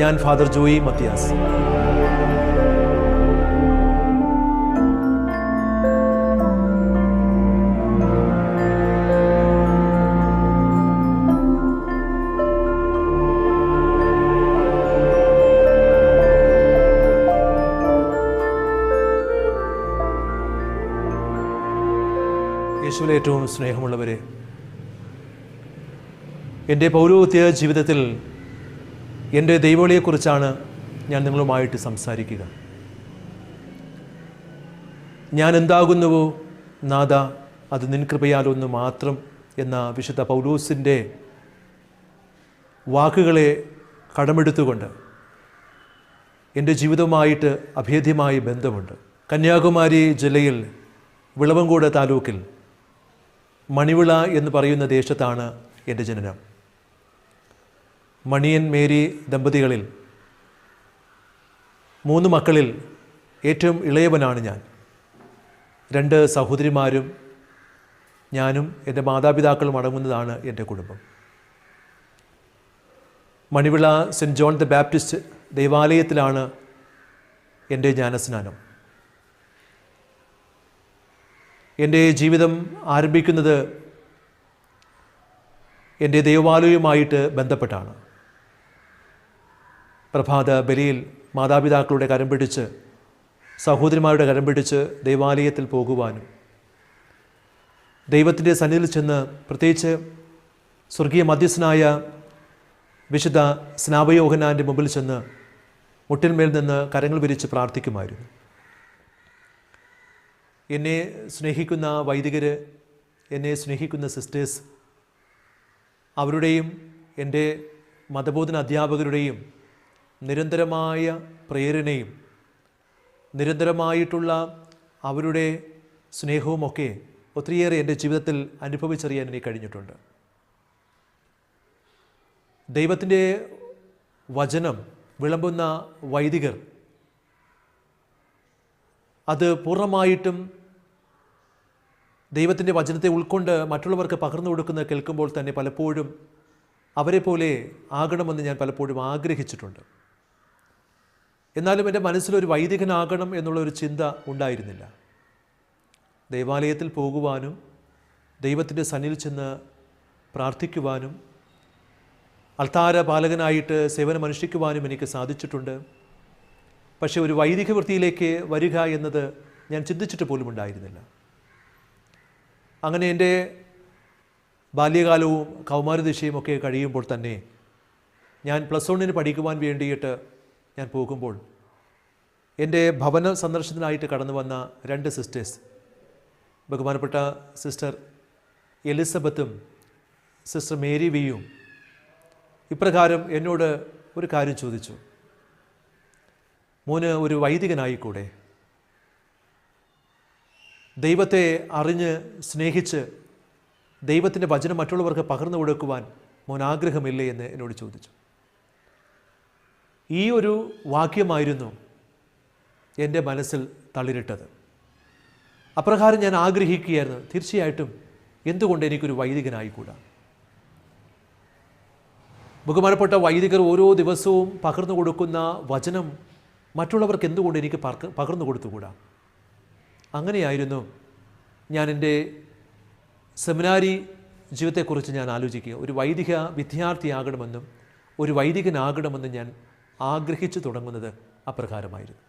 ഞാൻ ഫാദർ ജോയി മത്തിയാസ്. യേശുവിലെ ഏറ്റവും സ്നേഹമുള്ളവരെ എന്റെ പൗരോഹിത്യ ജീവിതത്തിൽ എന്റെ ദൈവവിളിയെക്കുറിച്ചാണ് ഞാൻ നിങ്ങളുമായിട്ട് സംസാരിക്കുക. ഞാൻ എന്താകുന്നുവോ? നാഥ അത് നിൻ കൃപയാലൊന്ന് മാത്രം എന്ന വിശുദ്ധ പൗലൂസിന്റെ വാക്കുകളെ കടമെടുത്തുകൊണ്ട് എന്റെ ജീവിതവുമായിട്ട് അഭേദ്യമായി ബന്ധമുണ്ട്. കന്യാകുമാരി ജില്ലയിൽ വിളവങ്കോട് താലൂക്കിൽ മണിവിള എന്ന് പറയുന്ന ദേശത്താണ് എന്റെ ജനനം. മണിയൻ മേരി ദമ്പതികളിൽ മൂന്ന് മക്കളിൽ ഏറ്റവും ഇളയവനാണ് ഞാൻ. രണ്ട് സഹോദരിമാരും ഞാനും എന്റെ മാതാപിതാക്കളും അടങ്ങുന്നതാണ് എന്റെ കുടുംബം. Manivila Saint John the Baptist ദേവാലയത്തിലാണ് എന്റെ ജ്ഞാനസ്നാനം. എന്റെ ജീവിതം ആരംഭിക്കുന്നത് എന്റെ ദേവാലയവുമായിട്ട് ബന്ധപ്പെട്ടാണ്. പ്രഭാത ബലിയിൽ മാതാപിതാക്കളുടെ കരം പിടിച്ച് സഹോദരിമാരുടെ കരം പിടിച്ച് ദൈവാലയത്തിൽ പോകുവാനും. ദൈവത്തിന്റെ സന്നിധിയിൽ ചെന്ന് പ്രത്യേകിച്ച് സ്വർഗീയ മധ്യസ്ഥനായ വിശുദ്ധ സ്നാപയോഹനാന്റെ മുമ്പിൽ ചെന്ന് മുട്ടിന്മേൽ നിന്ന് കരങ്ങൾ വിരിച്ച് പ്രാർത്ഥിക്കുമായിരുന്നു. എന്നെ സ്നേഹിക്കുന്ന വൈദികർ എന്നെ സ്നേഹിക്കുന്ന സിസ്റ്റേഴ്സ് അവരുടെയും എന്റെ മതബോധന അധ്യാപകരുടെയും നിരന്തരമായ പ്രേരണയും നിരന്തരമായിട്ടുള്ള അവരുടെ സ്നേഹവുമൊക്കെ ഒത്തിരിയേറെ എന്റെ ജീവിതത്തിൽ അനുഭവിച്ചറിയാൻ എനിക്ക് കഴിഞ്ഞിട്ടുണ്ട്. ദൈവത്തിന്റെ വചനം വിളമ്പുന്ന വൈദികർ അത് പൂർണമായിട്ടും ദൈവത്തിന്റെ വചനത്തെ ഉൾക്കൊണ്ട് മറ്റുള്ളവർക്ക് പകർന്നു കൊടുക്കുന്ന കേൾക്കുമ്പോൾ തന്നെ പലപ്പോഴും അവരെ പോലെ ആകണമെന്ന് ഞാൻ പലപ്പോഴും ആഗ്രഹിച്ചിട്ടുണ്ട്. എന്നാലും എന്റെ മനസ്സിലൊരു വൈദികനാകണം എന്നുള്ള ഒരു ചിന്ത ഉണ്ടായിരുന്നില്ല. ദേവാലയത്തിൽ പോകുവാനും ദൈവത്തിന്റെ സന്നിൽ ചെന്ന് പ്രാർത്ഥിക്കുവാനും അൾത്താര പാലകനായിട്ട് സേവനമനുഷ്ഠിക്കുവാനും എനിക്ക് സാധിച്ചിട്ടുണ്ട്. പക്ഷേ ഒരു വൈദിക വൃത്തിയിലേക്ക് വരിക എന്നത് ഞാൻ ചിന്തിച്ചിട്ട് പോലും ഉണ്ടായിരുന്നില്ല. അങ്ങനെ എന്റെ ബാല്യകാലവും കൗമാരദിശയും ഒക്കെ കഴിയുമ്പോൾ തന്നെ ഞാൻ പ്ലസ് വണ്ണിന് പഠിക്കുവാൻ വേണ്ടിയിട്ട് ഞാൻ പോകുമ്പോൾ എന്റെ ഭവന സന്ദർശനത്തിനായിട്ട് കടന്നു വന്ന രണ്ട് സിസ്റ്റേഴ്സ് ബഹുമാനപ്പെട്ട സിസ്റ്റർ എലിസബത്തും സിസ്റ്റർ മേരി വിയും ഇപ്രകാരം എന്നോട് ഒരു കാര്യം ചോദിച്ചു. മോന് ഒരു വൈദികനായിക്കൂടെ? ദൈവത്തെ അറിഞ്ഞ് സ്നേഹിച്ച് ദൈവത്തിന്റെ വചനം മറ്റുള്ളവർക്ക് പകർന്നു കൊടുക്കുവാൻ മോൻ ആഗ്രഹമില്ലേ എന്ന് എന്നോട് ചോദിച്ചു. ഈ ഒരു വാക്യമായിരുന്നു എന്റെ മനസ്സിൽ തളിരിട്ടത്. അപ്രകാരം ഞാൻ ആഗ്രഹിക്കുകയായിരുന്നു. തീർച്ചയായിട്ടും എന്തുകൊണ്ട് എനിക്കൊരു വൈദികനായിക്കൂടാ? ബഹുമാനപ്പെട്ട വൈദികർ ഓരോ ദിവസവും പകർന്നു കൊടുക്കുന്ന വചനം മറ്റുള്ളവർക്ക് എന്തുകൊണ്ട് എനിക്ക് പകർ- പകർന്നു കൊടുത്തുകൂടാ? അങ്ങനെയായിരുന്നു ഞാൻ എന്റെ സെമിനാരി ജീവിതത്തെക്കുറിച്ച് ഞാൻ ആലോചിക്കുക. ഒരു വൈദിക വിദ്യാർത്ഥിയാകണമെന്നും ഒരു വൈദികനാകണമെന്നും ഞാൻ ആഗ്രഹിച്ചു തുടങ്ങുന്നത് അപ്രകാരമായിരുന്നു.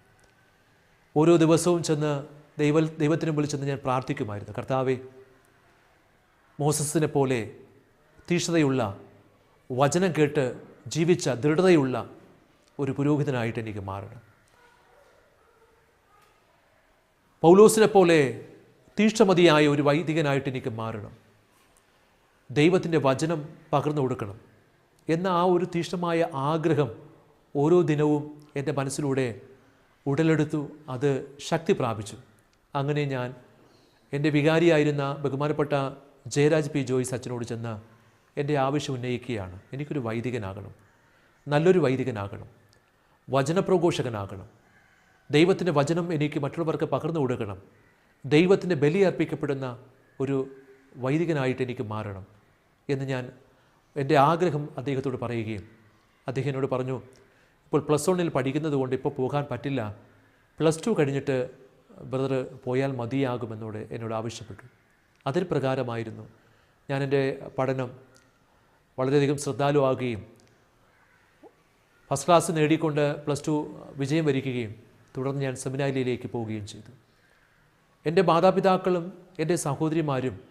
ഓരോ ദിവസവും ചെന്ന് ദൈവ ദൈവത്തിന് മുമ്പിൽ ചെന്ന് ഞാൻ പ്രാർത്ഥിക്കുമായിരുന്നു. കർത്താവെ മോസസിനെ പോലെ തീഷ്ണതയുള്ള വചനം കേട്ട് ജീവിച്ച ദൃഢതയുള്ള ഒരു പുരോഹിതനായിട്ട് എനിക്ക് മാറണം. പൗലോസിനെ പോലെ തീഷ്ണമതിയായ ഒരു വൈദികനായിട്ട് എനിക്ക് മാറണം. ദൈവത്തിന്റെ വചനം പകർന്നു കൊടുക്കണം എന്ന ആ ഒരു തീഷ്ണമായ ആഗ്രഹം ഓരോ ദിനവും എന്റെ മനസ്സിലൂടെ ഉടലെടുത്തു അത് ശക്തി പ്രാപിച്ചു. അങ്ങനെ ഞാൻ എന്റെ വികാരിയായിരുന്ന ബഹുമാനപ്പെട്ട ജയരാജ് പി ജോയി അച്ഛനോട് ചെന്ന് എന്റെ ആവശ്യം ഉന്നയിക്കുകയാണ്. എനിക്കൊരു വൈദികനാകണം. നല്ലൊരു വൈദികനാകണം. വചനപ്രഘോഷകനാകണം. ദൈവത്തിന്റെ വചനം എനിക്ക് മറ്റുള്ളവർക്ക് പകർന്നു കൊടുക്കണം. ദൈവത്തിന്റെ ബലി അർപ്പിക്കപ്പെടുന്ന ഒരു വൈദികനായിട്ട് എനിക്ക് മാറണം എന്ന് ഞാൻ എന്റെ ആഗ്രഹം അദ്ദേഹത്തോട് പറയുകയും അദ്ദേഹം എന്നോട് പറഞ്ഞു ഇപ്പോൾ പ്ലസ് വണ്ണിൽ പഠിക്കുന്നത് കൊണ്ട് ഇപ്പോൾ പോകാൻ പറ്റില്ല. പ്ലസ് ടു കഴിഞ്ഞിട്ട് ബ്രദർ പോയാൽ മതിയാകുമെന്നോട് എന്നോട് ആവശ്യപ്പെട്ടു. അതിന് പ്രകാരമായിരുന്നു. ഞാൻ എന്റെ പഠനം വളരെയധികം ശ്രദ്ധാലുവാകുകയും ഫസ്റ്റ് ക്ലാസ് നേടിക്കൊണ്ട് പ്ലസ് ടു വിജയം വരിക്കുകയും തുടർന്ന് ഞാൻ സെമിനാരിയിലേക്ക് പോവുകയും ചെയ്തു. എന്റെ മാതാപിതാക്കളും എന്റെ സഹോദരിമാരും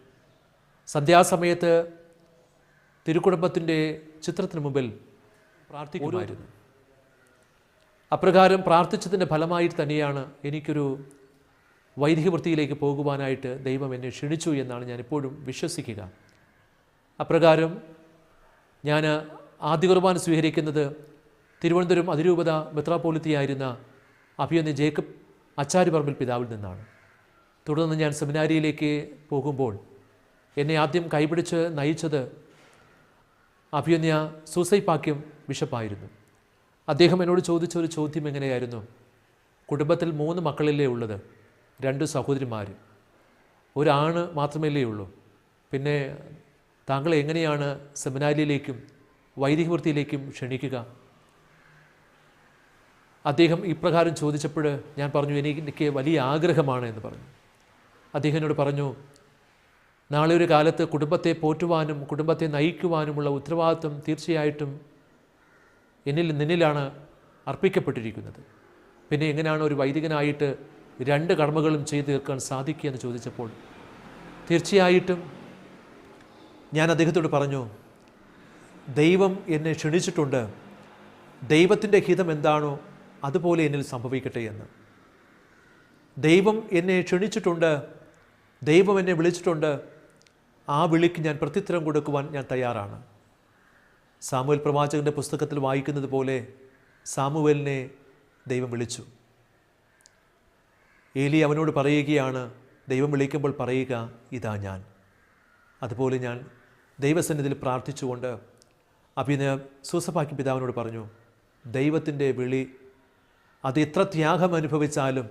സന്ധ്യാസമയത്ത് തിരുക്കുടുംബത്തിന്റെ ചിത്രത്തിന് മുമ്പിൽ പ്രാർത്ഥിക്കുമായിരുന്നു. അപ്രകാരം പ്രാർത്ഥിച്ചതിന്റെ ഫലമായിട്ട് തന്നെയാണ് എനിക്കൊരു വൈദികവൃത്തിയിലേക്ക് പോകുവാനായിട്ട് ദൈവം എന്നെ ക്ഷണിച്ചു എന്നാണ് ഞാൻ ഇപ്പോഴും വിശ്വസിക്കുക. അപ്രകാരം ഞാൻ ആദ്യ കുർബാന സ്വീകരിക്കുന്നത് തിരുവനന്തപുരം അതിരൂപത മെത്രാപോലിത്തിയായിരുന്ന അഭിയന്ന് ജേക്കബ് അച്ചാരിപറമ്പിൽ പിതാവിൽ നിന്നാണ്. തുടർന്ന് ഞാൻ സെമിനാരിയിലേക്ക് പോകുമ്പോൾ എന്നെ ആദ്യം കൈപിടിച്ച് നയിച്ചത് അഭിയന്യ സൂസൈപാക്യം ബിഷപ്പായിരുന്നു. അദ്ദേഹം എന്നോട് ചോദിച്ച ഒരു ചോദ്യം എങ്ങനെയായിരുന്നു? കുടുംബത്തിൽ മൂന്ന് മക്കളില്ലേ ഉള്ളത്? രണ്ട് സഹോദരിമാർ. ഒരാണ് മാത്രമല്ലേ ഉള്ളൂ. പിന്നെ താങ്കൾ എങ്ങനെയാണ് സെമിനാരിയിലേക്കും വൈദികവൃത്തിയിലേക്കും ക്ഷണിക്കുക? അദ്ദേഹം ഇപ്രകാരം ചോദിച്ചപ്പോൾ ഞാൻ പറഞ്ഞു എനിക്ക് വലിയ ആഗ്രഹമാണ് എന്ന് പറഞ്ഞു. അദ്ദേഹം എന്നോട് പറഞ്ഞു നാളെ ഒരു കാലത്ത് കുടുംബത്തെ പോറ്റുവാനും കുടുംബത്തെ നയിക്കുവാനുമുള്ള ഉത്തരവാദിത്വം തീർച്ചയായിട്ടും എന്നിൽ നിന്നിലാണ് അർപ്പിക്കപ്പെട്ടിരിക്കുന്നത്. പിന്നെ എങ്ങനെയാണ് ഒരു വൈദികനായിട്ട് രണ്ട് കടമകളും ചെയ്തു തീർക്കാൻ സാധിക്കുക എന്ന് ചോദിച്ചപ്പോൾ തീർച്ചയായിട്ടും ഞാൻ അദ്ദേഹത്തോട് പറഞ്ഞു ദൈവം എന്നെ ക്ഷണിച്ചിട്ടുണ്ട്. ദൈവത്തിന്റെ ഹിതം എന്താണോ അതുപോലെ എന്നിൽ സംഭവിക്കട്ടെ എന്ന്. ദൈവം എന്നെ ക്ഷണിച്ചിട്ടുണ്ട്. ദൈവം എന്നെ വിളിച്ചിട്ടുണ്ട്. ആ വിളിക്ക് ഞാൻ പ്രത്യുത്തരം കൊടുക്കുവാൻ ഞാൻ തയ്യാറാണ്. സാമുവൽ പ്രവാചകന്റെ പുസ്തകത്തിൽ വായിക്കുന്നത് പോലെ സാമുവലിനെ ദൈവം വിളിച്ചു. ഏലി അവനോട് പറയുകയാണ് ദൈവം വിളിക്കുമ്പോൾ പറയുക ഇതാ ഞാൻ. അതുപോലെ ഞാൻ ദൈവസന്നിധിയിൽ പ്രാർത്ഥിച്ചുകൊണ്ട് അഭിനയ സൂസഭാക്കി പിതാവിനോട് പറഞ്ഞു ദൈവത്തിന്റെ വിളി അത് എത്ര ത്യാഗം അനുഭവിച്ചാലും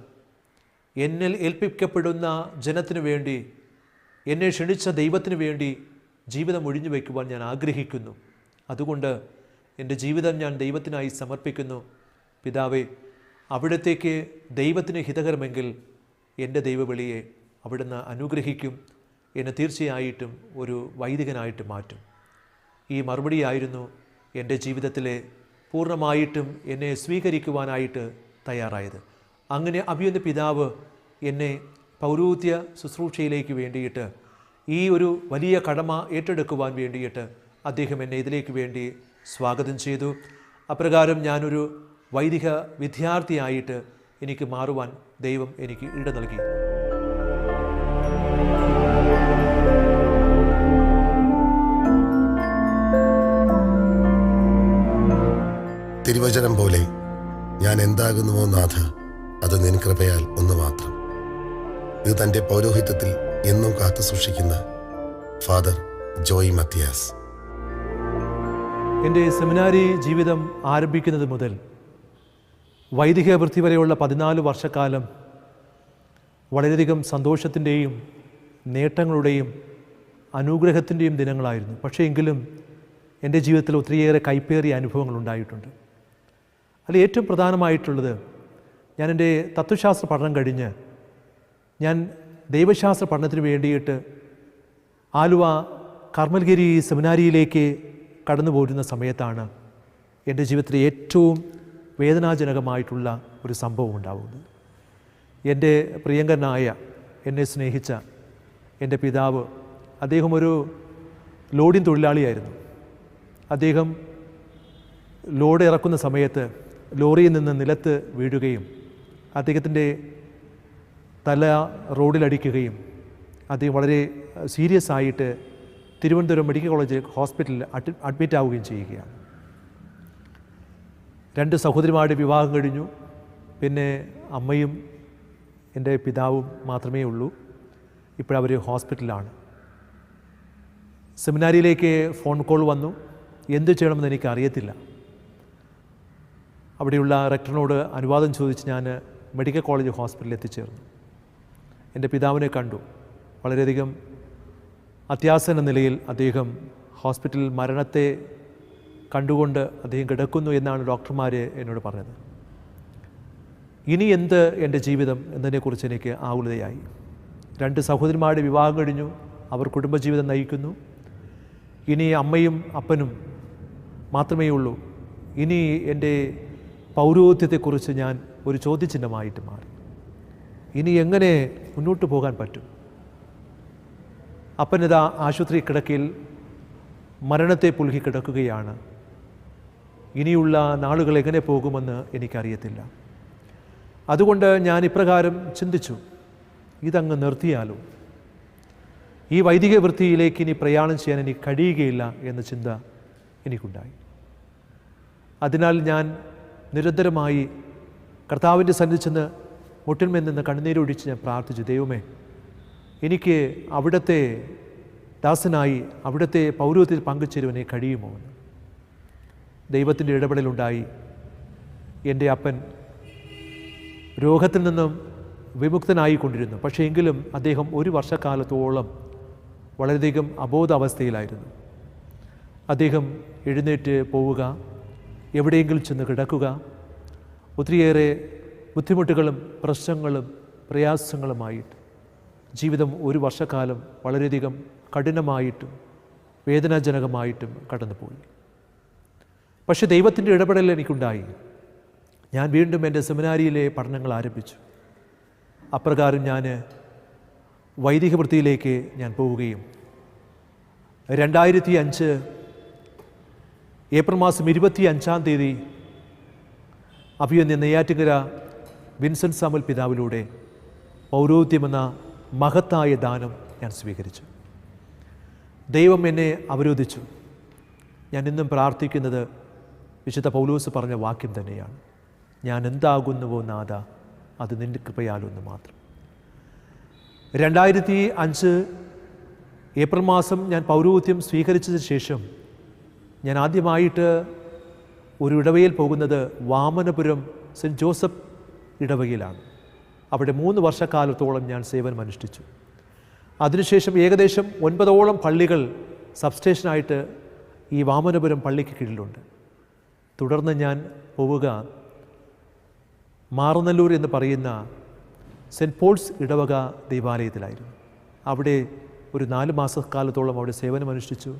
എന്നിൽ ഏൽപ്പിക്കപ്പെടുന്ന ജനത്തിനു വേണ്ടി എന്നെ ക്ഷണിച്ച ദൈവത്തിനു വേണ്ടി ജീവിതം ഒഴിഞ്ഞു വയ്ക്കുവാൻ ഞാൻ ആഗ്രഹിക്കുന്നു. അതുകൊണ്ട് എന്റെ ജീവിതം ഞാൻ ദൈവത്തിനായി സമർപ്പിക്കുന്നു. പിതാവേ അവിടത്തേക്ക് ദൈവത്തിന് ഹിതകരമെങ്കിൽ എന്റെ ദൈവവിളിയെ അവിടുന്ന് അനുഗ്രഹിക്കും. എന്നെ തീർച്ചയായിട്ടും ഒരു വൈദികനായിട്ട് മാറ്റും. ഈ മറുപടിയായിരുന്നു എന്റെ ജീവിതത്തിലെ പൂർണമായിട്ടും എന്നെ സ്വീകരിക്കുവാനായിട്ട് തയ്യാറായത്. അങ്ങനെ അഭിയന്റെ പിതാവ് എന്നെ പൗരോത്യ ശുശ്രൂഷയിലേക്ക് വേണ്ടിയിട്ട് ഈ ഒരു വലിയ കടമ ഏറ്റെടുക്കുവാൻ വേണ്ടിയിട്ട് അദ്ദേഹം എന്നെ ഇതിലേക്ക് വേണ്ടി സ്വാഗതം ചെയ്തു. അപ്രകാരം ഞാനൊരു വൈദിക വിദ്യാർത്ഥിയായിട്ട് എനിക്ക് മാറുവാൻ ദൈവം എനിക്ക് ഇട നൽകി. തിരുവചനം പോലെ ഞാൻ എന്താകുന്നുവോ നാഥ അത് നിൻ കൃപയാൽ ഒന്ന് മാത്രം. ഇത് തന്റെ പൗരോഹിത്യത്തിൽ എന്നും കാത്തു സൂക്ഷിക്കുന്ന ഫാദർ ജോയി മത്തിയാസ്. എന്റെ സെമിനാരി ജീവിതം ആരംഭിക്കുന്നത് മുതൽ വൈദിക വൃത്തി വരെയുള്ള പതിനാല് വർഷക്കാലം വളരെയധികം സന്തോഷത്തിന്റെയും നേട്ടങ്ങളുടെയും അനുഗ്രഹത്തിന്റെയും ദിനങ്ങളായിരുന്നു. പക്ഷേ എങ്കിലും എന്റെ ജീവിതത്തിൽ ഒത്തിരിയേറെ കൈപ്പേറിയ അനുഭവങ്ങൾ ഉണ്ടായിട്ടുണ്ട്. അതിൽ ഏറ്റവും പ്രധാനമായിട്ടുള്ളത് ഞാൻ എന്റെ തത്വശാസ്ത്ര പഠനം കഴിഞ്ഞ് ഞാൻ ദൈവശാസ്ത്ര പഠനത്തിന് വേണ്ടിയിട്ട് ആലുവ കർമ്മൽഗിരി സെമിനാരിയിലേക്ക് കടന്നു പോരുന്ന സമയത്താണ് എന്റെ ജീവിതത്തിൽ ഏറ്റവും വേദനാജനകമായിട്ടുള്ള ഒരു സംഭവം ഉണ്ടാവുന്നത്. എന്റെ പ്രിയങ്കരനായ എന്നെ സ്നേഹിച്ച എന്റെ പിതാവ് അദ്ദേഹം ഒരു ലോഡിൻ തൊഴിലാളിയായിരുന്നു. അദ്ദേഹം ലോഡ് ഇറക്കുന്ന സമയത്ത് ലോറിയിൽ നിന്ന് നിലത്ത് വീഴുകയും അദ്ദേഹത്തിന്റെ തല റോഡിലടിക്കുകയും അദ്ദേഹം വളരെ സീരിയസ് ആയിട്ട് തിരുവനന്തപുരം മെഡിക്കൽ കോളേജ് ഹോസ്പിറ്റലിൽ അഡ്മിറ്റ് ആവുകയും ചെയ്യുകയാണ്. രണ്ട് സഹോദരിമാരുടെ വിവാഹം കഴിഞ്ഞു. പിന്നെ അമ്മയും എന്റെ പിതാവും മാത്രമേ ഉള്ളൂ. ഇപ്പോഴവർ ഹോസ്പിറ്റലിലാണ്. സെമിനാരിയിലേക്ക് ഫോൺ കോൾ വന്നു. എന്തു ചെയ്യണമെന്ന് എനിക്ക് അറിയത്തില്ല. അവിടെയുള്ള റെക്ടറിനോട് അനുവാദം ചോദിച്ച് ഞാൻ മെഡിക്കൽ കോളേജ് ഹോസ്പിറ്റലിൽ എത്തിച്ചേർന്നു. എന്റെ പിതാവിനെ കണ്ടു. വളരെയധികം അത്യാസന്ന നിലയിൽ അദ്ദേഹം ഹോസ്പിറ്റലിൽ മരണത്തെ കണ്ടുകൊണ്ട് അദ്ദേഹം കിടക്കുന്നു എന്നാണ് ഡോക്ടർമാർ എന്നോട് പറഞ്ഞത്. ഇനി എന്ത് എന്റെ ജീവിതം എന്നതിനെക്കുറിച്ച് എനിക്ക് ആകുലതയായി. രണ്ട് സഹോദരിമാരുടെ വിവാഹം കഴിഞ്ഞു അവർ കുടുംബജീവിതം നയിക്കുന്നു. ഇനി അമ്മയും അപ്പനും മാത്രമേ ഉള്ളൂ. ഇനി എന്റെ പൗരോഹിത്യത്തെക്കുറിച്ച് ഞാൻ ഒരു ചോദ്യചിഹ്നമായിട്ട് മാറി. ഇനി എങ്ങനെ മുന്നോട്ട് പോകാൻ പറ്റും? അപ്പനിതാ ആശുപത്രി കിടക്കയിൽ മരണത്തെ പുലുകി കിടക്കുകയാണ്. ഇനിയുള്ള നാളുകൾ എങ്ങനെ പോകുമെന്ന് എനിക്കറിയത്തില്ല. അതുകൊണ്ട് ഞാൻ ഇപ്രകാരം ചിന്തിച്ചു. ഇതങ്ങ് നിർത്തിയാലോ? ഈ വൈദിക വൃത്തിയിലേക്ക് ഇനി പ്രയാണം ചെയ്യാൻ എനിക്ക് കഴിയുകയില്ല എന്ന ചിന്ത എനിക്കുണ്ടായി. അതിനാൽ ഞാൻ നിരന്തരമായി കർത്താവിന്റെ സന്നിധിച്ചെന്ന് മുട്ടിന്മേൽ നിന്ന് കണ്ണുനീരൊഴിച്ച് ഞാൻ പ്രാർത്ഥിച്ചു ദൈവമേ എനിക്ക് അവിടുത്തെ ദാസനായി അവിടുത്തെ പൗരവത്തിൽ പങ്കുചേരുവാനേ കഴിയുമോ? എന്ന് ദൈവത്തിന്റെ ഇടപെടലുണ്ടായി. എന്റെ അപ്പൻ രോഗത്തിൽ നിന്നും വിമുക്തനായിക്കൊണ്ടിരുന്നു. പക്ഷേ എങ്കിലും അദ്ദേഹം ഒരു വർഷക്കാലത്തോളം വളരെയധികം അബോധാവസ്ഥയിലായിരുന്നു. അദ്ദേഹം എഴുന്നേറ്റ് പോവുക എവിടെയെങ്കിലും ചെന്ന് കിടക്കുക ഒത്തിരിയേറെ ബുദ്ധിമുട്ടുകളും പ്രശ്നങ്ങളും പ്രയാസങ്ങളുമായിട്ട് ജീവിതം ഒരു വർഷക്കാലം വളരെയധികം കഠിനമായിട്ടും വേദനാജനകമായിട്ടും കടന്നുപോയി. പക്ഷെ ദൈവത്തിന്റെ ഇടപെടൽ എനിക്കുണ്ടായി. ഞാൻ വീണ്ടും എന്റെ സെമിനാരിയിലെ പഠനങ്ങൾ ആരംഭിച്ചു. അപ്രകാരം ഞാൻ വൈദിക വൃത്തിയിലേക്ക് ഞാൻ പോവുകയും രണ്ടായിരത്തി അഞ്ച് ഏപ്രിൽ മാസം ഇരുപത്തി അഞ്ചാം തീയതി അഭിയന്യ നെയ്യാറ്റിങ്കര വിൻസെന്റ് സാമുൽ പിതാവിലൂടെ പൗരോഹിത്യമെന്ന മഹത്തായ ദാനം ഞാൻ സ്വീകരിച്ചു. ദൈവം എന്നെ അവരോധിച്ചു. ഞാൻ ഇന്നും പ്രാർത്ഥിക്കുന്നത് വിശുദ്ധ പൗലൂസ് പറഞ്ഞ വാക്യം തന്നെയാണ്. ഞാൻ എന്താകുന്നുവോ നാഥ അത് നിന്റെ കൃപയാലൊന്ന് മാത്രം. രണ്ടായിരത്തി അഞ്ച് ഏപ്രിൽ മാസം ഞാൻ പൗരോഹിത്യം സ്വീകരിച്ചതിന് ശേഷം ഞാൻ ആദ്യമായിട്ട് ഒരു ഇടവയിൽ പോകുന്നത് വാമനപുരം സെന്റ് ജോസഫ് ഇടവകയിലാണ് അവിടെ മൂന്ന് വർഷക്കാലത്തോളം ഞാൻ സേവനം അനുഷ്ഠിച്ചു അതിനുശേഷം ഏകദേശം ഒൻപതോളം പള്ളികൾ സബ്സ്റ്റേഷനായിട്ട് ഈ വാമനപുരം പള്ളിക്ക് കീഴിലുണ്ട്. തുടർന്ന് ഞാൻ പോവുക മാറനല്ലൂർ എന്ന് പറയുന്ന സെന്റ് പോൾസ് ഇടവക ദേവാലയത്തിലായിരുന്നു. അവിടെ ഒരു നാല് മാസക്കാലത്തോളം അവിടെ സേവനം അനുഷ്ഠിച്ചു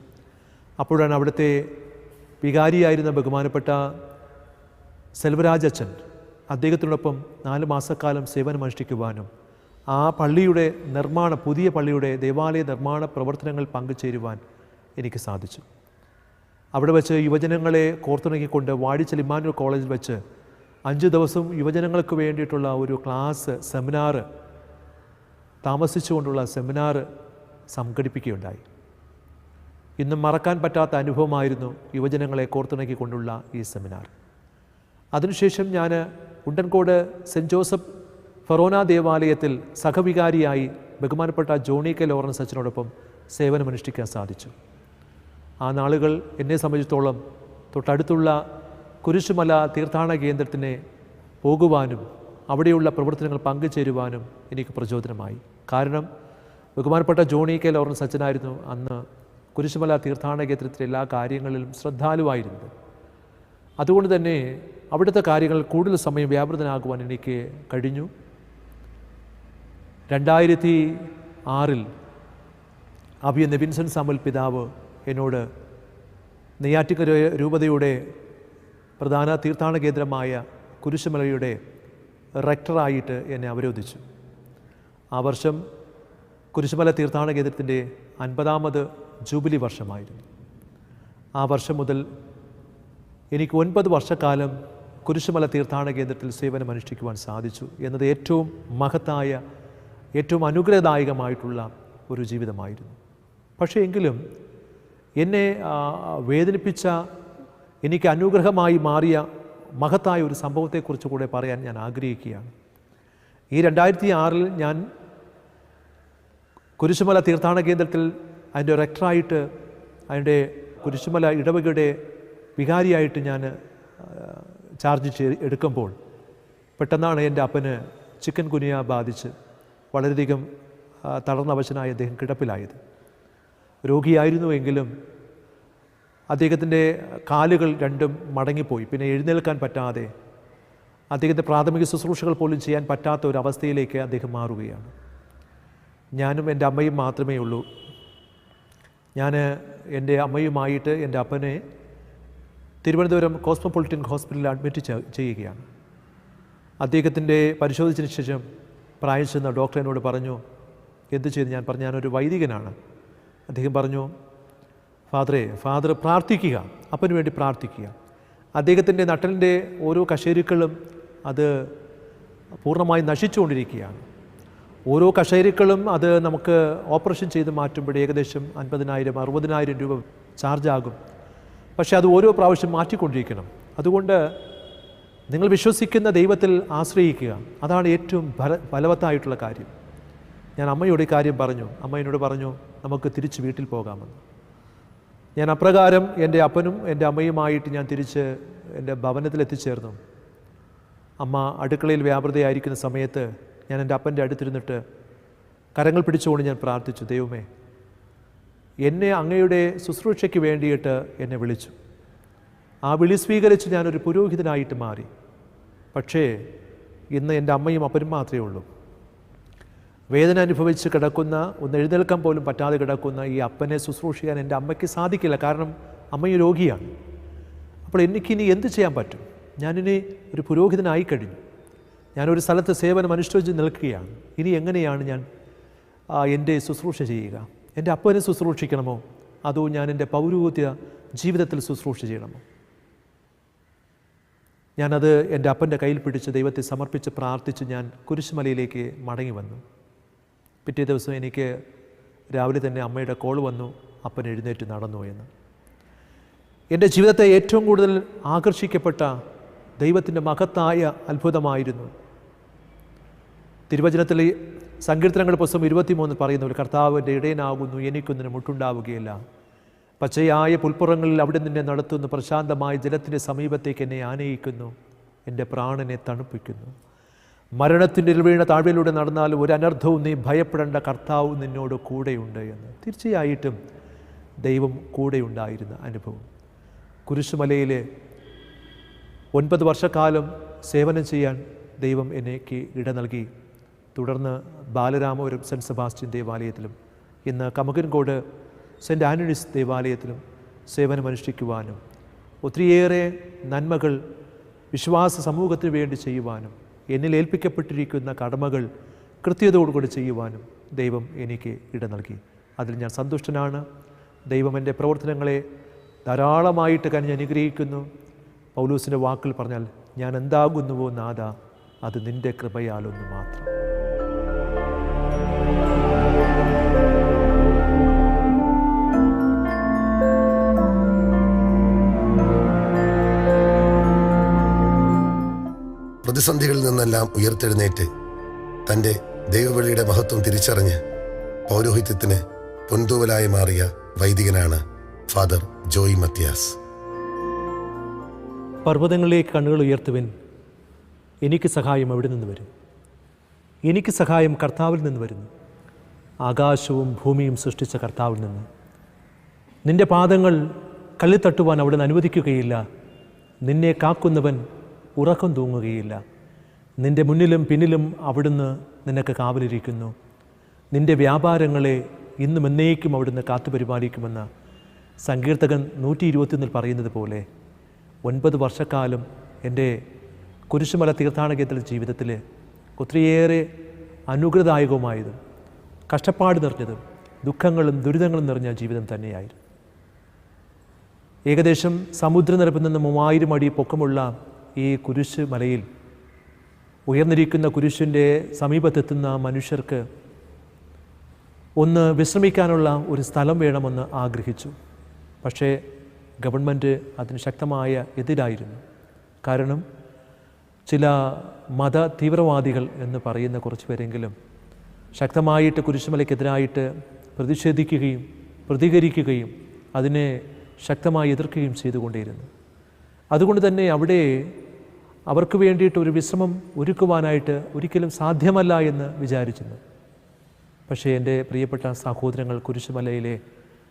അപ്പോഴാണ് അവിടുത്തെ വികാരിയായിരുന്ന ബഹുമാനപ്പെട്ട സെൽവരാജ് അച്ഛൻ അദ്ദേഹത്തിനോടൊപ്പം നാല് മാസക്കാലം സേവനമനുഷ്ഠിക്കുവാനും ആ പള്ളിയുടെ നിർമ്മാണ പുതിയ പള്ളിയുടെ ദേവാലയ നിർമ്മാണ പ്രവർത്തനങ്ങൾ പങ്കുചേരുവാൻ എനിക്ക് സാധിച്ചു. അവിടെ വെച്ച് യുവജനങ്ങളെ കോർത്തിണക്കിക്കൊണ്ട് വാടിച്ചൽ ഇമ്മാനുവൽ കോളേജിൽ വെച്ച് അഞ്ച് ദിവസം യുവജനങ്ങൾക്ക് വേണ്ടിയിട്ടുള്ള ഒരു ക്ലാസ് സെമിനാറ് താമസിച്ചുകൊണ്ടുള്ള സെമിനാറ് സംഘടിപ്പിക്കുകയുണ്ടായി. ഇന്നും മറക്കാൻ പറ്റാത്ത അനുഭവമായിരുന്നു യുവജനങ്ങളെ കോർത്തിണക്കിക്കൊണ്ടുള്ള ഈ സെമിനാർ. അതിനുശേഷം ഞാൻ ഉണ്ടൻകോട് സെന്റ് ജോസഫ് ഫറോന ദേവാലയത്തിൽ സഹവികാരിയായി ബഹുമാനപ്പെട്ട ജോണി കെ ലോറൻസ് അച്ഛനോടൊപ്പം സേവനമനുഷ്ഠിക്കാൻ സാധിച്ചു. ആ നാളുകൾ എന്നെ സംബന്ധിച്ചിടത്തോളം തൊട്ടടുത്തുള്ള കുരിശുമല തീർത്ഥാടന കേന്ദ്രത്തിന് പോകുവാനും അവിടെയുള്ള പ്രവർത്തനങ്ങൾ പങ്കുചേരുവാനും എനിക്ക് പ്രചോദനമായി. കാരണം ബഹുമാനപ്പെട്ട ജോണി കെ ലോറൻസ് അച്ഛനായിരുന്നു അന്ന് കുരിശുമല തീർത്ഥാടന കേന്ദ്രത്തിലെ എല്ലാ കാര്യങ്ങളിലും ശ്രദ്ധാലുവായിരുന്നത്. അതുകൊണ്ട് തന്നെ അവിടുത്തെ കാര്യങ്ങൾ കൂടുതൽ സമയം വ്യാപൃതനാകുവാൻ എനിക്ക് കഴിഞ്ഞു. രണ്ടായിരത്തി ആറിൽ അഭിയ നെബിൻസൺ സാമൽ പിതാവ് എന്നോട് നെയ്യാറ്റിക്കര രൂപതയുടെ പ്രധാന തീർത്ഥാടന കേന്ദ്രമായ കുരിശുമലയുടെ റെക്ടറായിട്ട് എന്നെ അവരോധിച്ചു. ആ വർഷം കുരിശുമല തീർത്ഥാടന കേന്ദ്രത്തിന്റെ അൻപതാമത് ജൂബിലി വർഷമായിരുന്നു. ആ വർഷം മുതൽ എനിക്ക് ഒൻപത് വർഷക്കാലം കുരിശുമല തീർത്ഥാടന കേന്ദ്രത്തിൽ സേവനം അനുഷ്ഠിക്കുവാൻ സാധിച്ചു എന്നത് ഏറ്റവും മഹത്തായ ഏറ്റവും അനുഗ്രഹദായകമായിട്ടുള്ള ഒരു ജീവിതമായിരുന്നു. പക്ഷേ എങ്കിലും എന്നെ വേദനിപ്പിച്ച എനിക്ക് അനുഗ്രഹമായി മാറിയ മഹത്തായ ഒരു സംഭവത്തെക്കുറിച്ച് കൂടെ പറയാൻ ഞാൻ ആഗ്രഹിക്കുകയാണ്. ഈ രണ്ടായിരത്തി ആറിൽ ഞാൻ കുരിശുമല തീർത്ഥാടന കേന്ദ്രത്തിൽ അതിന്റെ റെക്ടറായിട്ട് അതിന്റെ കുരിശുമല ഇടവകയുടെ വികാരിയായിട്ട് ഞാൻ ചാർജ് ചെയ്ത് എടുക്കുമ്പോൾ പെട്ടെന്നാണ് എന്റെ അപ്പന് ചിക്കൻ കുനിയ ബാധിച്ച് വളരെയധികം തളർന്നവശനായി അദ്ദേഹം കിടപ്പിലായത്. രോഗിയായിരുന്നുവെങ്കിലും അദ്ദേഹത്തിന്റെ കാലുകൾ രണ്ടും മടങ്ങിപ്പോയി. പിന്നെ എഴുന്നേൽക്കാൻ പറ്റാതെ അദ്ദേഹത്തെ പ്രാഥമിക ശുശ്രൂഷകൾ പോലും ചെയ്യാൻ പറ്റാത്ത ഒരു അവസ്ഥയിലേക്ക് അദ്ദേഹം മാറുകയാണ്. ഞാനും എന്റെ അമ്മയും മാത്രമേ ഉള്ളൂ. ഞാൻ എന്റെ അമ്മയുമായിട്ട് എന്റെ അപ്പനെ തിരുവനന്തപുരം കോസ്മോപൊളിറ്റൻ ഹോസ്പിറ്റലിൽ അഡ്മിറ്റ് ചെയ്യുകയാണ്. അദ്ദേഹത്തിന്റെ പരിശോധിച്ചതിന് ശേഷം പ്രായം ചെന്ന ഡോക്ടർ എന്നോട് പറഞ്ഞു എന്ത് ചെയ്തു? ഞാൻ പറഞ്ഞു ഞാനൊരു വൈദികനാണ്. അദ്ദേഹം പറഞ്ഞു ഫാദറെ ഫാദർ പ്രാർത്ഥിക്കുക അപ്പന് വേണ്ടി പ്രാർത്ഥിക്കുക. അദ്ദേഹത്തിന്റെ നട്ടലിന്റെ ഓരോ കശേരുക്കളും അത് പൂർണമായി നശിച്ചുകൊണ്ടിരിക്കുകയാണ്. ഓരോ കശേരുക്കളും അത് നമുക്ക് ഓപ്പറേഷൻ ചെയ്ത് മാറ്റുമ്പോൾ ഏകദേശം അൻപതിനായിരം അറുപതിനായിരം രൂപ ചാർജ് ആകും പക്ഷേ അത് ഓരോ പ്രാവശ്യം മാറ്റിക്കൊണ്ടിരിക്കണം. അതുകൊണ്ട് നിങ്ങൾ വിശ്വസിക്കുന്ന ദൈവത്തിൽ ആശ്രയിക്കുക. അതാണ് ഏറ്റവും ഫല ഫലവത്തായിട്ടുള്ള കാര്യം. ഞാൻ അമ്മയോട് ഈ കാര്യം പറഞ്ഞു. അമ്മ എന്നോട് പറഞ്ഞു നമുക്ക് തിരിച്ച് വീട്ടിൽ പോകാമെന്ന്. ഞാൻ അപ്രകാരം എന്റെ അപ്പനും എന്റെ അമ്മയുമായിട്ട് ഞാൻ തിരിച്ച് എന്റെ ഭവനത്തിൽ എത്തിച്ചേർന്നു. അമ്മ അടുക്കളയിൽ വ്യാപൃതയായിരിക്കുന്ന സമയത്ത് ഞാൻ എന്റെ അപ്പന്റെ അടുത്തിരുന്നിട്ട് കരങ്ങൾ പിടിച്ചുകൊണ്ട് ഞാൻ പ്രാർത്ഥിച്ചു ദൈവമേ എന്നെ അങ്ങയുടെ ശുശ്രൂഷയ്ക്ക് വേണ്ടിയിട്ട് എന്നെ വിളിച്ചു. ആ വിളി സ്വീകരിച്ച് ഞാനൊരു പുരോഹിതനായിട്ട് മാറി. പക്ഷേ ഇന്ന് എന്റെ അമ്മയും അപ്പനും മാത്രമേ ഉള്ളൂ. വേദന അനുഭവിച്ച് കിടക്കുന്ന ഒന്ന് എഴുന്നേൽക്കാൻ പോലും പറ്റാതെ കിടക്കുന്ന ഈ അപ്പനെ ശുശ്രൂഷിക്കാൻ എന്റെ അമ്മയ്ക്ക് സാധിക്കില്ല. കാരണം അമ്മയും രോഗിയാണ്. അപ്പോൾ എനിക്കിനി എന്ത് ചെയ്യാൻ പറ്റും? ഞാനിനി ഒരു പുരോഹിതനായി കഴിഞ്ഞു. ഞാനൊരു സ്ഥലത്ത് സേവനം അനുഷ്ഠിച്ച് നിൽക്കുകയാണ്. ഇനി എങ്ങനെയാണ് ഞാൻ എന്റെ ശുശ്രൂഷ ചെയ്യുക? എന്റെ അപ്പനെ ശുശ്രൂഷിക്കണമോ? അതോ ഞാൻ എന്റെ പൗരോഹിത്യ ജീവിതത്തിൽ ശുശ്രൂഷ ചെയ്യണമോ? ഞാനത് എന്റെ അപ്പന്റെ കയ്യിൽ പിടിച്ച് ദൈവത്തെ സമർപ്പിച്ച് പ്രാർത്ഥിച്ച് ഞാൻ കുരിശുമലയിലേക്ക് മടങ്ങി വന്നു. പിറ്റേ ദിവസം എനിക്ക് രാവിലെ തന്നെ അമ്മയുടെ കോൾ വന്നു അപ്പൻ എഴുന്നേറ്റ് നടന്നു എന്ന്. എന്റെ ജീവിതത്തെ ഏറ്റവും കൂടുതൽ ആകർഷിക്കപ്പെട്ട ദൈവത്തിന്റെ മഹത്തായ അത്ഭുതമായിരുന്നു തിരുവചനത്തിൽ സങ്കീർത്തനങ്ങളുടെ പുസ്തകം ഇരുപത്തിമൂന്ന് പറയുന്ന ഒരു കർത്താവിന്റെ ഇടയനാകുന്നു എനിക്കൊന്നിനും മുട്ടുണ്ടാവുകയില്ല. പച്ചയായ പുൽപ്പുറങ്ങളിൽ അവിടെ നിന്നെ നടത്തുന്ന പ്രശാന്തമായ ജലത്തിന്റെ സമീപത്തേക്ക് എന്നെ ആനയിക്കുന്നു എന്റെ പ്രാണനെ തണുപ്പിക്കുന്നു. മരണത്തിന്റെ വീണ താഴ്വയിലൂടെ നടന്നാലും ഒരു അനർത്ഥവും നീ ഭയപ്പെടേണ്ട കർത്താവ് നിന്നോട് കൂടെയുണ്ട് എന്ന്. തീർച്ചയായിട്ടും ദൈവം കൂടെയുണ്ടായിരുന്ന അനുഭവം. കുരിശുമലയിൽ ഒൻപത് വർഷക്കാലം സേവനം ചെയ്യാൻ ദൈവം എനിക്ക് ഇട നൽകി. തുടർന്ന് ബാലരാമപുരം സെന്റ് സെബാസ്റ്റ്യൻ ദേവാലയത്തിലും ഇന്ന് കമകൻകോട് സെന്റ് ആന്റണീസ് ദേവാലയത്തിലും സേവനമനുഷ്ഠിക്കുവാനും ഒത്തിരിയേറെ നന്മകൾ വിശ്വാസ സമൂഹത്തിന് വേണ്ടി ചെയ്യുവാനും എന്നിൽ ഏൽപ്പിക്കപ്പെട്ടിരിക്കുന്ന കടമകൾ കൃത്യതയോടുകൂടി ചെയ്യുവാനും ദൈവം എനിക്ക് ഇട നൽകി. അതിൽ ഞാൻ സന്തുഷ്ടനാണ്. ദൈവം എന്റെ പ്രവർത്തനങ്ങളെ ധാരാളമായിട്ട് കനിഞ്ഞ് അനുഗ്രഹിക്കുന്നു. പൗലൂസിന്റെ വാക്കിൽ പറഞ്ഞാൽ ഞാൻ എന്താകുന്നുവോ നാഥ അത് നിന്റെ കൃപയാലൊന്നു മാത്രം. പ്രതിസന്ധികളിൽ നിന്നെല്ലാം ഉയർത്തെഴുന്നേറ്റ് തന്റെ ദൈവവിളിയുടെ മഹത്വം തിരിച്ചറിഞ്ഞ് പൗരോഹിത്യത്തിന് പൊൻതൂവലായി മാറിയ വൈദികനാണ് ഫാദർ ജോയി മത്യാസ് പർവതങ്ങളിലേക്ക് കണ്ണുകൾ ഉയർത്തുവൻ. എനിക്ക് സഹായം എവിടെ നിന്ന് വരും? എനിക്ക് സഹായം കർത്താവിൽ നിന്ന് വരുന്നു. ആകാശവും ഭൂമിയും സൃഷ്ടിച്ച കർത്താവിൽ നിന്ന്. നിന്റെ പാദങ്ങൾ കള്ളിത്തട്ടുവാൻ അവിടുന്ന് അനുവദിക്കുകയില്ല. നിന്നെ കാക്കുന്നവൻ ഉറക്കം തൂങ്ങുകയില്ല. നിന്റെ മുന്നിലും പിന്നിലും അവിടുന്ന് നിനക്ക് കാവലിരിക്കുന്നു. നിന്റെ വ്യാപാരങ്ങളെ ഇന്നും എന്നേക്കും അവിടുന്ന് കാത്തുപരിപാലിക്കുമെന്ന് സങ്കീർത്തകൻ നൂറ്റി ഇരുപത്തിയൊന്നിൽ പറയുന്നത് പോലെ ഒൻപത് വർഷക്കാലം എന്റെ കുരിശുമല തീർത്ഥാടകത്തിൽ ജീവിതത്തിൽ ഒത്തിരിയേറെ അനുഗ്രഹദായകവുമായതും കഷ്ടപ്പാട് നിറഞ്ഞതും ദുഃഖങ്ങളും ദുരിതങ്ങളും നിറഞ്ഞ ജീവിതം തന്നെയായിരുന്നു. ഏകദേശം സമുദ്രനിരപ്പിൽ നിന്ന് മൂവായിരം അടി പൊക്കമുള്ള ഈ കുരിശ് മലയിൽ ഉയർന്നിരിക്കുന്ന കുരിശിന്റെ സമീപത്തെത്തുന്ന മനുഷ്യർക്ക് ഒന്ന് വിശ്രമിക്കാനുള്ള ഒരു സ്ഥലം വേണമെന്ന് ആഗ്രഹിച്ചു. പക്ഷേ ഗവൺമെന്റ് അതിന് ശക്തമായ എതിരായിരുന്നു. കാരണം ചില മത തീവ്രവാദികൾ എന്ന് പറയുന്ന കുറച്ച് പേരെങ്കിലും ശക്തമായിട്ട് കുരിശുമലയ്ക്കെതിരായിട്ട് പ്രതിഷേധിക്കുകയും പ്രതികരിക്കുകയും അതിനെ ശക്തമായി എതിർക്കുകയും ചെയ്തുകൊണ്ടേയിരുന്നു. അതുകൊണ്ട് തന്നെ അവിടെ അവർക്ക് വേണ്ടിയിട്ട് ഒരു വിശ്രമം ഒരുക്കുവാനായിട്ട് ഒരിക്കലും സാധ്യമല്ല എന്ന് വിചാരിച്ചിരുന്നു. പക്ഷേ എന്റെ പ്രിയപ്പെട്ട സഹോദരങ്ങൾ കുരിശുമലയിലെ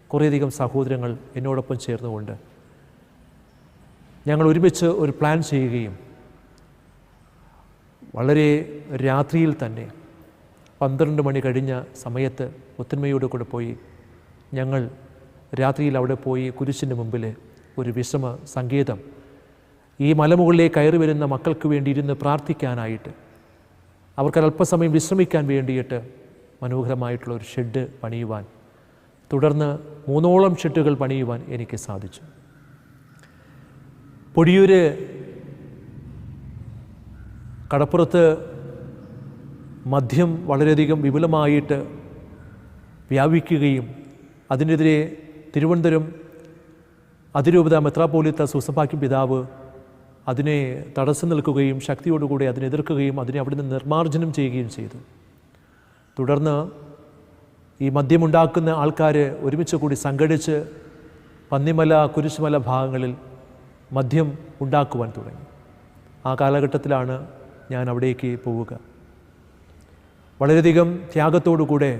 കുറേയധികം സഹോദരങ്ങൾ എന്നോടൊപ്പം ചേർന്നുകൊണ്ട് ഞങ്ങൾ ഒരുമിച്ച് ഒരു പ്ലാൻ ചെയ്യുകയും വളരെ രാത്രിയിൽ തന്നെ പന്ത്രണ്ട് മണി കഴിഞ്ഞ സമയത്ത് ഒത്തൊരുമയോട് കൂടെ പോയി. ഞങ്ങൾ രാത്രിയിൽ അവിടെ പോയി കുരിശിന്റെ മുമ്പിൽ ഒരു വിഷമ സങ്കേതം. ഈ മലമുകളിലേക്ക് കയറി വരുന്ന മക്കൾക്ക് വേണ്ടി ഇരുന്ന് പ്രാർത്ഥിക്കാനായിട്ട്. അവർക്ക് അല്പസമയം വിശ്രമിക്കാൻ വേണ്ടിയിട്ട് മനോഹരമായിട്ടുള്ള ഒരു ഷെഡ് പണിയുവാൻ തുടർന്ന് മൂന്നോളം ഷെഡുകൾ പണിയുവാൻ എനിക്ക് സാധിച്ചു. പൊടിയൂര് കടപ്പുറത്ത് മദ്യം വളരെയധികം വിപുലമായിട്ട് വ്യാപിക്കുകയും അതിനെതിരെ തിരുവനന്തപുരം അതിരൂപത മെത്രാപോലിത്ത സുസഭാക്കി പിതാവ് അതിനെ തടസ്സം നിൽക്കുകയും ശക്തിയോടുകൂടി അതിനെ എതിർക്കുകയും അതിനെ അവിടുന്ന് നിർമ്മാർജനം ചെയ്യുകയും ചെയ്തു. തുടർന്ന് ഈ മദ്യമുണ്ടാക്കുന്ന ആൾക്കാർ ഒരുമിച്ച് കൂടി സംഘടിച്ച് പന്നിമല കുരിശുമല ഭാഗങ്ങളിൽ മദ്യം ഉണ്ടാക്കുവാൻ തുടങ്ങി. ആ കാലഘട്ടത്തിലാണ് ഞാൻ അവിടേക്ക് പോവുക. വളരെയധികം ത്യാഗത്തോടുകൂടെ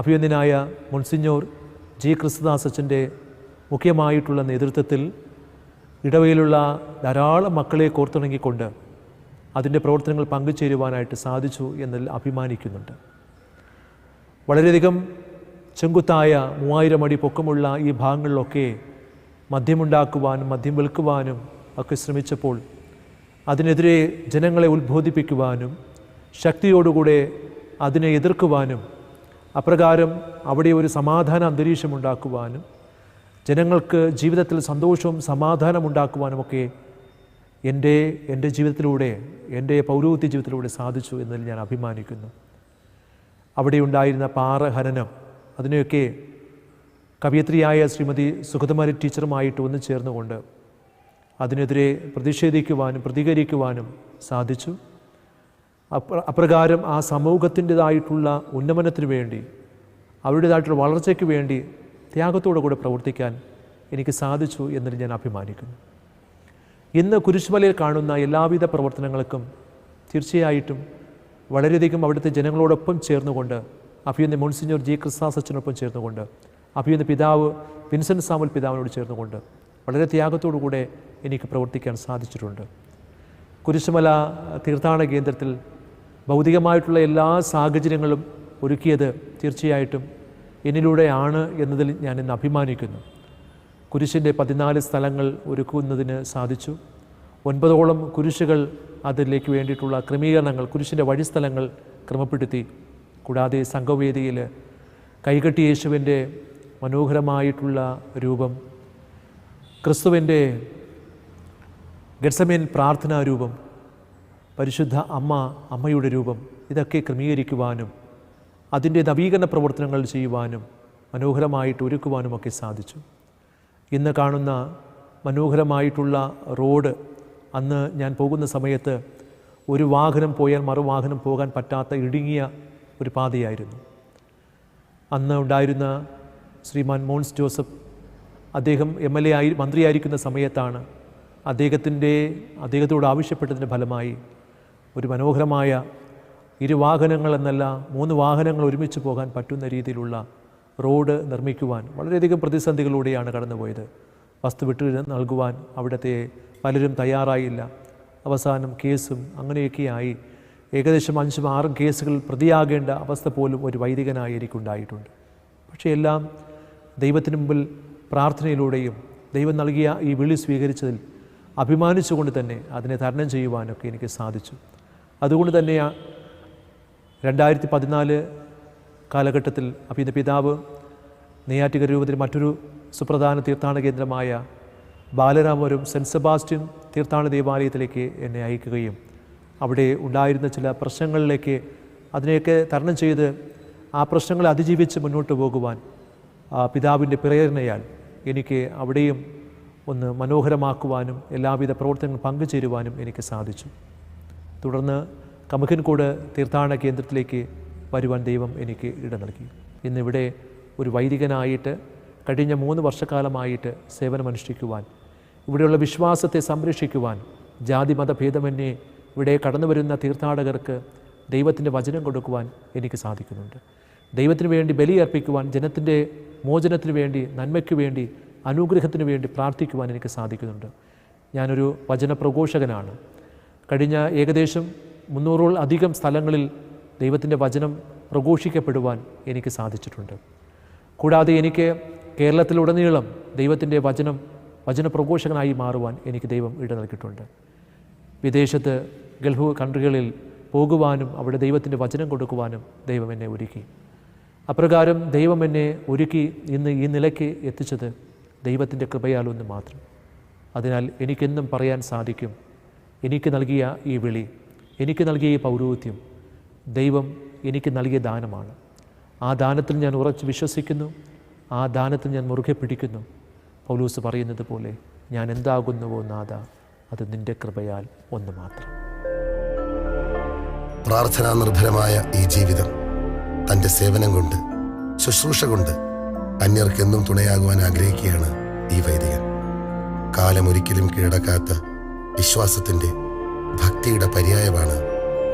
അഭിയന്തനായ മുൻസിഞ്ഞോർ ജി. ക്രിസ്തുദാസ് അച്ഛന്റെ മുഖ്യമായിട്ടുള്ള നേതൃത്വത്തിൽ ഇടവയിലുള്ള ധാരാളം മക്കളെ കോർത്തിണങ്ങിക്കൊണ്ട് അതിന്റെ പ്രവർത്തനങ്ങൾ പങ്കുചേരുവാനായിട്ട് സാധിച്ചു എന്നതിൽ അഭിമാനിക്കുന്നുണ്ട്. വളരെയധികം ചെങ്കുത്തായ മൂവായിരം അടി പൊക്കമുള്ള ഈ ഭാഗങ്ങളിലൊക്കെ മദ്യമുണ്ടാക്കുവാനും മദ്യം വിൽക്കുവാനും ഒക്കെ ശ്രമിച്ചപ്പോൾ അതിനെതിരെ ജനങ്ങളെ ഉത്ബോധിപ്പിക്കുവാനും ശക്തിയോടുകൂടെ അതിനെ എതിർക്കുവാനും അപ്രകാരം അവിടെ ഒരു സമാധാന അന്തരീക്ഷം ഉണ്ടാക്കുവാനും ജനങ്ങൾക്ക് ജീവിതത്തിൽ സന്തോഷവും സമാധാനം ഉണ്ടാക്കുവാനുമൊക്കെ എന്റെ എന്റെ ജീവിതത്തിലൂടെ എന്റെ പൗരോഹിത്യ ജീവിതത്തിലൂടെ സാധിച്ചു എന്നതിൽ ഞാൻ അഭിമാനിക്കുന്നു. അവിടെ ഉണ്ടായിരുന്ന പാറ ഹനനം അതിനെയൊക്കെ കവിയത്രിയായ ശ്രീമതി സുഗതമാരി ടീച്ചറുമായിട്ട് ഒന്ന് ചേർന്നുകൊണ്ട് അതിനെതിരെ പ്രതിഷേധിക്കുവാനും പ്രതികരിക്കുവാനും സാധിച്ചു. അപ്രകാരം ആ സമൂഹത്തിന്റെതായിട്ടുള്ള ഉന്നമനത്തിന് വേണ്ടി അവരുടേതായിട്ടുള്ള വളർച്ചയ്ക്ക് വേണ്ടി ത്യാഗത്തോടു കൂടെ പ്രവർത്തിക്കാൻ എനിക്ക് സാധിച്ചു എന്നതിൽ ഞാൻ അഭിമാനിക്കുന്നു. ഇന്ന് കുരിശുമലയിൽ കാണുന്ന എല്ലാവിധ പ്രവർത്തനങ്ങൾക്കും തീർച്ചയായിട്ടും വളരെയധികം അവിടുത്തെ ജനങ്ങളോടൊപ്പം ചേർന്നുകൊണ്ട് അഭിയുന്ന മോൺസിഞ്ഞോർ ജി ക്രിസ്താസ് അച്ഛനൊപ്പം ചേർന്നുകൊണ്ട് അഭിയുന്ന പിതാവ് വിൻസെന്റ് സാമുൽ പിതാവിനോട് ചേർന്നുകൊണ്ട് വളരെ ത്യാഗത്തോടു കൂടെ എനിക്ക് പ്രവർത്തിക്കാൻ സാധിച്ചിട്ടുണ്ട്. കുരിശുമല തീർത്ഥാടന കേന്ദ്രത്തിൽ ഭൗതികമായിട്ടുള്ള എല്ലാ സാഹചര്യങ്ങളും ഒരുക്കിയത് തീർച്ചയായിട്ടും എന്നിലൂടെയാണ് എന്നതിൽ ഞാൻ ഇന്ന് അഭിമാനിക്കുന്നു. കുരിശിന്റെ പതിനാല് സ്ഥലങ്ങൾ ഒരുക്കുന്നതിന് സാധിച്ചു. ഒൻപതോളം കുരിശുകൾ അതിലേക്ക് വേണ്ടിയിട്ടുള്ള ക്രമീകരണങ്ങൾ കുരിശിന്റെ വഴിസ്ഥലങ്ങൾ ക്രമപ്പെടുത്തി. കൂടാതെ സംഘവേദിയിൽ കൈകെട്ടി യേശുവിന്റെ മനോഹരമായിട്ടുള്ള രൂപം ക്രിസ്തുവിന്റെ ഗഡ്സമേൻ പ്രാർത്ഥനാ രൂപം പരിശുദ്ധ അമ്മ അമ്മയുടെ രൂപം ഇതൊക്കെ ക്രമീകരിക്കുവാനും അതിന്റെ നവീകരണ പ്രവർത്തനങ്ങൾ ചെയ്യുവാനും മനോഹരമായിട്ട് ഒരുക്കുവാനുമൊക്കെ സാധിച്ചു. ഇന്ന് കാണുന്ന മനോഹരമായിട്ടുള്ള റോഡ് അന്ന് ഞാൻ പോകുന്ന സമയത്ത് ഒരു വാഹനം പോയാൽ മറുവാഹനം പോകാൻ പറ്റാത്ത ഇടുങ്ങിയ ഒരു പാതയായിരുന്നു. അന്ന് ഉണ്ടായിരുന്ന ശ്രീമാൻ മോൻസ് ജോസഫ് അദ്ദേഹം എം എൽ എ ആയി മന്ത്രിയായിരിക്കുന്ന സമയത്താണ് അദ്ദേഹത്തിന്റെ അദ്ദേഹത്തോട് ആവശ്യപ്പെട്ടതിന്റെ ഫലമായി ഒരു മനോഹരമായ ഇരുവാഹനങ്ങൾ എന്നല്ല മൂന്ന് വാഹനങ്ങൾ ഒരുമിച്ച് പോകാൻ പറ്റുന്ന രീതിയിലുള്ള റോഡ് നിർമ്മിക്കുവാൻ വളരെയധികം പ്രതിസന്ധികളിലൂടെയാണ് കടന്നുപോയത്. വസ്തു വിട്ടു നൽകുവാൻ അവിടുത്തെ പലരും തയ്യാറായില്ല. അവസാനം കേസും അങ്ങനെയൊക്കെ ആയി ഏകദേശം അഞ്ചും ആറും കേസുകൾ പ്രതിയാകേണ്ട അവസ്ഥ പോലും ഒരു വൈദികനായി എനിക്കുണ്ടായിട്ടുണ്ട് പക്ഷേ എല്ലാം ദൈവത്തിന് മുമ്പിൽ പ്രാർത്ഥനയിലൂടെയും ദൈവം നൽകിയ ഈ വിളി സ്വീകരിച്ചതിൽ അഭിമാനിച്ചുകൊണ്ട് തന്നെ അതിനെ തരണം ചെയ്യുവാനൊക്കെ എനിക്ക് സാധിച്ചു. അതുകൊണ്ട് തന്നെയാണ് രണ്ടായിരത്തി പതിനാല് കാലഘട്ടത്തിൽ അഭിന്ന പിതാവ് നെയ്യാറ്റിക്കര രൂപത്തിൽ മറ്റൊരു സുപ്രധാന തീർത്ഥാടന കേന്ദ്രമായ ബാലരാമപുരം സെന്റ് സെബാസ്റ്റ്യൻ തീർത്ഥാടന ദേവാലയത്തിലേക്ക് എന്നെ അയക്കുകയും അവിടെ ഉണ്ടായിരുന്ന ചില പ്രശ്നങ്ങളിലേക്ക് അതിനെയൊക്കെ തരണം ചെയ്ത് ആ പ്രശ്നങ്ങളെ അതിജീവിച്ച് മുന്നോട്ട് പോകുവാൻ പിതാവിന്റെ പ്രേരണയാൽ എനിക്ക് അവിടെയും ഒന്ന് മനോഹരമാക്കുവാനും എല്ലാവിധ പ്രവർത്തനങ്ങളും പങ്കുചേരുവാനും എനിക്ക് സാധിച്ചു. തുടർന്ന് കമുഖൻകോട് തീർത്ഥാടന കേന്ദ്രത്തിലേക്ക് വരുവാൻ ദൈവം എനിക്ക് ഇട നൽകി. ഇന്നിവിടെ ഒരു വൈദികനായിട്ട് കഴിഞ്ഞ മൂന്ന് വർഷക്കാലമായിട്ട് സേവനമനുഷ്ഠിക്കുവാൻ ഇവിടെയുള്ള വിശ്വാസത്തെ സംരക്ഷിക്കുവാൻ ജാതി മതഭേദമന്യേ ഇവിടെ കടന്നു വരുന്ന തീർത്ഥാടകർക്ക് ദൈവത്തിന്റെ വചനം കൊടുക്കുവാൻ എനിക്ക് സാധിക്കുന്നുണ്ട്. ദൈവത്തിന് വേണ്ടി ബലിയർപ്പിക്കുവാൻ ജനത്തിന്റെ മോചനത്തിന് വേണ്ടി നന്മയ്ക്ക് വേണ്ടി അനുഗ്രഹത്തിന് വേണ്ടി പ്രാർത്ഥിക്കുവാൻ എനിക്ക് സാധിക്കുന്നുണ്ട്. ഞാനൊരു വചനപ്രഘോഷകനാണ്. കഴിഞ്ഞ ഏകദേശം മുന്നൂറോൾ അധികം സ്ഥലങ്ങളിൽ ദൈവത്തിന്റെ വചനം പ്രഘോഷിക്കപ്പെടുവാൻ എനിക്ക് സാധിച്ചിട്ടുണ്ട്. കൂടാതെ എനിക്ക് കേരളത്തിലുടനീളം ദൈവത്തിന്റെ വചനം വചനപ്രഘോഷകനായി മാറുവാൻ എനിക്ക് ദൈവം ഇട നൽകിയിട്ടുണ്ട്. വിദേശത്ത് ഗൾഫ് കൺട്രികളിൽ പോകുവാനും അവിടെ ദൈവത്തിന്റെ വചനം കൊടുക്കുവാനും ദൈവം എന്നെ ഒരുക്കി. അപ്രകാരം ദൈവം എന്നെ ഒരുക്കി ഇന്ന് ഈ നിലയ്ക്ക് എത്തിച്ചത് ദൈവത്തിന്റെ കൃപയാലൊന്ന് മാത്രം. അതിനാൽ എനിക്കെന്നും പറയാൻ സാധിക്കും എനിക്ക് നൽകിയ ഈ വിളി എനിക്ക് നൽകിയ ഈ പൗരോഹിത്യം ദൈവം എനിക്ക് നൽകിയ ദാനമാണ്. ആ ദാനത്തിൽ ഞാൻ ഉറച്ച് വിശ്വസിക്കുന്നു ആ ദാനത്തിൽ ഞാൻ മുറുകെ പിടിക്കുന്നു. പൗലൂസ് പറയുന്നത് പോലെ ഞാൻ എന്താകുന്നുവോ നാഥ അത് നിന്റെ കൃപയാൽ ഒന്ന് മാത്രം. പ്രാർത്ഥനാ നിർഭരമായ ഈ ജീവിതം തന്റെ സേവനം കൊണ്ട് ശുശ്രൂഷ കൊണ്ട് അന്യർക്കെന്നും തുണയാകുവാൻ ആഗ്രഹിക്കുകയാണ് ഈ വൈദികൻ. കാലമൊരിക്കലും കീഴടക്കാത്ത വിശ്വാസത്തിന്റെ ഭക്തിയുടെ പര്യായമാണ്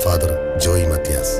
ഫാദർ ജോയി മത്യാസ്.